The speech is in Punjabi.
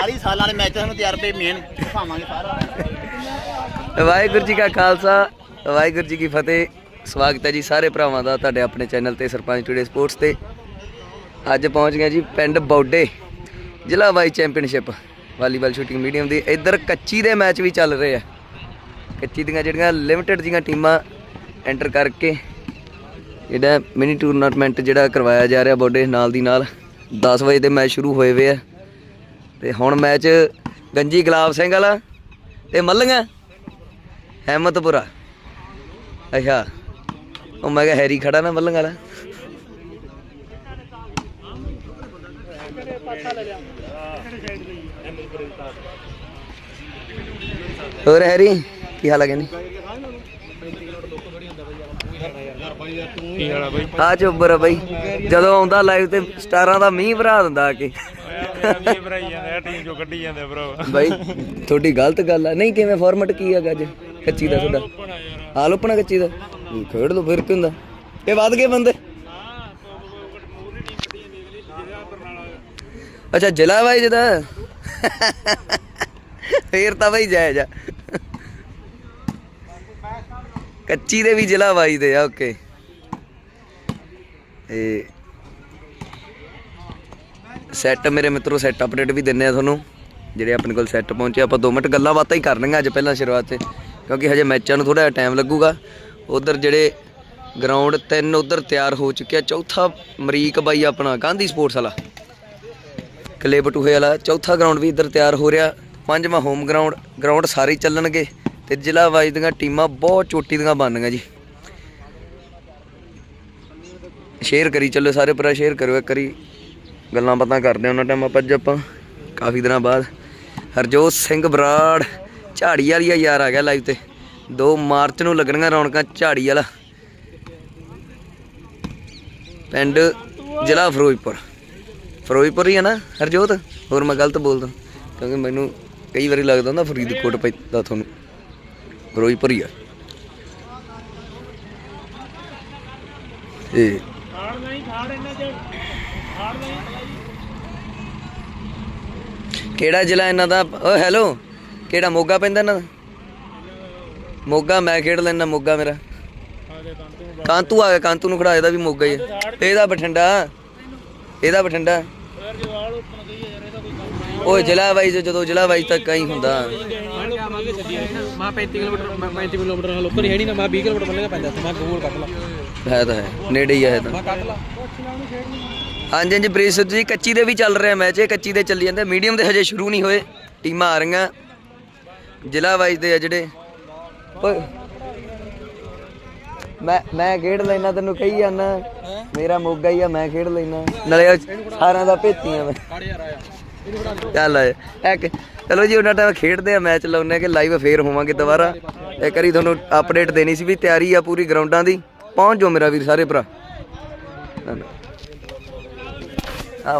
40 ਸਾਲਾਂ ਦੇ ਮੈਚਾਂ ਨੂੰ ਤਜਰਬੇ ਮੇਨ ਦਿਖਾਵਾਂਗੇ ਸਾਰਾ। ਵਾਹਿਗੁਰੂ ਜੀ ਕਾ ਖਾਲਸਾ, ਵਾਹਿਗੁਰੂ ਜੀ ਕੀ ਫਤਿਹ। ਸਵਾਗਤ ਹੈ ਜੀ ਸਾਰੇ ਭਰਾਵਾਂ ਦਾ ਤੁਹਾਡੇ ਆਪਣੇ ਚੈਨਲ ਤੇ, ਸਰਪੰਚ ਟੂਡੇ ਸਪੋਰਟਸ ਤੇ। ਅੱਜ ਪਹੁੰਚ ਗਏ ਜੀ ਪਿੰਡ ਬੌਡੇ, ਜ਼ਿਲ੍ਹਾ ਵਾਈ ਚੈਂਪੀਅਨਸ਼ਿਪ, ਵਾਲੀਬਾਲ ਸ਼ੂਟਿੰਗ ਮੀਡੀਅਮ ਦੀ। ਇੱਧਰ ਕੱਚੀ ਦੇ ਮੈਚ ਵੀ ਚੱਲ ਰਹੇ ਆ। ਕੱਚੀ ਦੀਆਂ ਜਿਹੜੀਆਂ ਲਿਮਟਿਡ ਦੀਆਂ ਟੀਮਾਂ ਐਂਟਰ ਕਰਕੇ, ਜਿਹੜਾ ਮਿਨੀ ਟੂਰਨਾਮੈਂਟ ਜਿਹੜਾ ਕਰਵਾਇਆ ਜਾ ਰਿਹਾ ਬੌਡੇ ਨਾਲ ਦੀ ਨਾਲ 10 ਵਜੇ ਦੇ ਮੈਚ ਸ਼ੁਰੂ ਹੋਏ ਵੇ ਆ। ਤੇ ਹੁਣ ਮੈਚ ਗੰਜੀ ਗੁਲਾਬ ਸਿੰਘ ਵਾਲਾ ਤੇ ਮੱਲੀਆਂ ਹਿੰਮਤਪੁਰਾ ਅੱਛਾ, ਉਹ ਮੈਂ ਕਿਹਾ ਹੈਰੀ ਖੜਾ ਨਾ ਮੱਲੰਗ ਵਾਲਾ। ਹੋਰ ਹੈਰੀ, ਕੀ ਹਾਲ ਹੈ ਕਹਿੰਦੀ? ਆ ਚੁੱਬਰ ਆ ਬਾਈ। ਜਦੋਂ ਆਉਂਦਾ ਲਾਈਵ ਤੇ ਸਟਾਰਾਂ ਦਾ ਮੀਂਹ ਭਰਾ ਦਿੰਦਾ ਆ ਕੇ। ਟੀਮ ਚੋਂ ਕੱਢੀ ਜਾਂਦੇ ਬ్రో ਬਾਈ, ਤੁਹਾਡੀ ਗਲਤ ਗੱਲ ਆ। ਨਹੀਂ, ਕਿਵੇਂ ਫਾਰਮੈਟ ਕੀ ਹੈਗਾ ਅੱਜ? ਕੱਚੀ ਦਾ ਤੁਹਾਡਾ। ਹਾਲ ਓਪਣਾ ਕੱਚੀ ਦਾ। ਖੇਡ ਲੋ ਫਿਰ ਕੀ ਹੁੰਦਾ? ਇਹ ਵੱਧ ਗਏ ਬੰਦੇ। ਅੱਛਾ ਜ਼ਿਲ੍ਹਾ ਵਾਈਜ਼ ਦਾ ਫੇਰ ਤਾਂ ਬਈ ਜਾਇਜ਼ ਆ। ਕੱਚੀ ਦੇ ਵੀ ਜ਼ਿਲ੍ਹਾ ਵਾਈ ਦੇ ਆ, ਓਕੇ। ਇਹ ਸੈੱਟ ਮੇਰੇ ਮਿੱਤਰੋ ਸੈੱਟ ਅਪਡੇਟ ਵੀ ਦਿੰਨੇ ਆ ਤੁਹਾਨੂੰ। ਜਿਹੜੇ ਆਪਣੇ ਕੋਲ ਸੈੱਟ ਪਹੁੰਚੇ, ਆਪਾਂ 2 ਮਿੰਟ ਗੱਲਾਂ ਬਾਤਾਂ ਹੀ ਕਰਨੀਆਂ ਅੱਜ ਪਹਿਲਾਂ ਸ਼ੁਰੂਆਤ ਤੇ, ਕਿਉਂਕਿ ਹਜੇ ਮੈਚਾਂ ਨੂੰ ਥੋੜਾ ਟਾਈਮ ਲੱਗੂਗਾ। ਉਧਰ ਜਿਹੜੇ ਗਰਾਊਂਡ ਤਿੰਨ ਉਧਰ ਤਿਆਰ ਹੋ ਚੁੱਕਿਆ ਚੌਥਾ ਮਰੀਕ ਬਾਈ ਆਪਣਾ, ਗਾਂਧੀ ਸਪੋਰਟਸ ਵਾਲਾ। ਕਲੇ ਬਟੂਹੇ ਵਾਲਾ, ਚੌਥਾ ਗਰਾਊਂਡ ਵੀ ਇੱਧਰ ਤਿਆਰ ਹੋ ਰਿਹਾ, ਪੰਜਵਾਂ ਹੋਮ ਗਰਾਊਂਡ ਗਰਾਊਂਡ ਸਾਰੇ ਚੱਲਣਗੇ। ਤੇ ਜ਼ਿਲ੍ਹਾ ਵਾਈਜ਼ ਦੀਆਂ ਟੀਮਾਂ ਬਹੁਤ ਚੋਟੀ ਦੀਆਂ ਬਣ ਬਣਨੀਆਂ ਜੀ। ਸ਼ੇਅਰ ਕਰੀ, ਚੱਲੋ ਸਾਰੇ ਭਰਾ ਸ਼ੇਅਰ ਕਰਿਓ ਇੱਕ ਵਾਰੀ। ਗੱਲਾਂ ਬਾਤਾਂ ਕਰਦੇ ਹਾਂ ਉਹਨਾਂ ਟਾਈਮ ਆਪਾਂ ਅੱਜ ਆਪਾਂ, ਕਾਫੀ ਦਿਨਾਂ ਬਾਅਦ। ਹਰਜੋਤ ਸਿੰਘ ਬਰਾੜ ਝਾੜੀ ਵਾਲੀ ਆ ਯਾਰ ਆ ਗਿਆ ਲਾਈਵ ਤੇ। 2 ਮਾਰਚ ਨੂੰ ਲੱਗਣੀਆਂ ਰੌਣਕਾਂ ਝਾੜੀ ਵਾਲਾ ਪਿੰਡ ਜ਼ਿਲ੍ਹਾ ਫਿਰੋਜ਼ਪੁਰ। ਫਿਰੋਜ਼ਪੁਰ ਹੀ ਹੈ ਨਾ, ਹਰਜੋਤ? ਹੋਰ ਮੈਂ ਗਲਤ ਬੋਲਦਾ। ਕਿਉਂਕਿ ਮੈਨੂੰ ਕਈ ਵਾਰੀ ਲੱਗਦਾ ਹੁੰਦਾ ਫਰੀਦਕੋਟ ਪੈਂਦਾ ਤੁਹਾਨੂੰ। ਫਿਰੋਜ਼ਪੁਰ ਹੀ ਆ। ਇਹ ਕਿਹੜਾ ਜ਼ਿਲ੍ਹਾ ਇਹਨਾਂ ਦਾ? ਓ ਹੈਲੋ ਕਿਹੜਾ ਮੋਗਾ ਪੈਂਦਾ ਇਹਨਾਂ ਦਾ? ਮੋਗਾ, ਮੈਂ ਖੇਡ ਲੈਣਾ ਮੋਗਾ ਮੇਰਾ। ਕਾਂਤੂ ਆ ਗਿਆ, ਕਾਂਤੂ ਨੂੰ ਖੜਾ ਇਹਦਾ ਵੀ ਮੋਗਾ ਹੀ ਆ। ਇਹਦਾ ਬਠਿੰਡਾ। ਇਹਦਾ ਬਠਿੰਡਾ। ਓਏ ਜ਼ਿਲ੍ਹਾ ਵਾਈਜ਼ ਜਦੋਂ ਜ਼ਿਲ੍ਹਾ ਵਾਈਜ਼ ਤੱਕ ਕਈ ਹੁੰਦਾ। ਮੈਂ 35 ਕਿਲੋਮੀਟਰ ਮੈਂ 35 ਕਿਲੋਮੀਟਰ ਨਾਲ ਲੋਕਲ ਹੈ ਨਹੀਂ ਨਾ ਮੈਂ 20 ਕਿਲੋਮੀਟਰ ਬੰਨੇਗਾ ਪੈਂਦਾ ਮੈਂ ਗੋਲ ਕੱਟ ਲਾ। ਹੈ ਤਾਂ ਹੈ ਨੇੜੇ ਹੀ ਇਹ ਤਾਂ। ਹਾਂਜੀ ਹਾਂਜੀ ਬ੍ਰੇਸਟ ਜੀ ਕੱਚੀ ਦੇ ਵੀ ਚੱਲ ਰਿਹਾ ਮੈਚ ਇਹ ਕੱਚੀ ਦੇ ਚੱਲੀ ਜਾਂਦੇ ਮੀਡੀਅਮ ਦੇ ਹਜੇ ਸ਼ੁਰੂ ਨਹੀਂ ਹੋਏ ਟੀਮਾਂ ਆ ਰਹੀਆਂ। ਜ਼ਿਲ੍ਹਾ ਵਾਈਜ਼ ਦੇ ਆ ਜਿਹੜੇ। ਓਏ। ਮੈਂ ਮੈਂ ਖੇਡ ਲੈਣਾ ਤੈਨੂੰ ਕਹੀ ਜਾਂਦਾ। ਮੇਰਾ ਮੋਗਾ ਹੀ ਆ, ਮੈਂ ਖੇਡ ਲੈਣਾ ਨਾਲੇ ਸਾਰਿਆਂ ਦਾ ਭੇਤੀ ਆ ਮੈਂ ਕੱਢ ਆਇਆ ਚੱਲ ਇੱਕ ਚਲੋ ਜੀ, ਉਹਨਾਂ ਟਾਈਮ ਖੇਡਦੇ ਆ, ਮੈਚ ਲਾਉਨੇ ਕਿ ਲਾਈਵ ਫੇਰ ਹੋਵਾਂਗੇ ਦੁਬਾਰਾ। ਇੱਕ ਵਾਰੀ ਤੁਹਾਨੂੰ ਅਪਡੇਟ ਦੇਣੀ ਸੀ ਵੀ ਤਿਆਰੀ ਆ ਪੂਰੀ ਗਰਾਊਂਡਾਂ ਦੀ। ਪਹੁੰਚ ਜਾਓ ਮੇਰਾ ਵੀਰ, ਸਾਰੇ ਭਰਾ। ਆ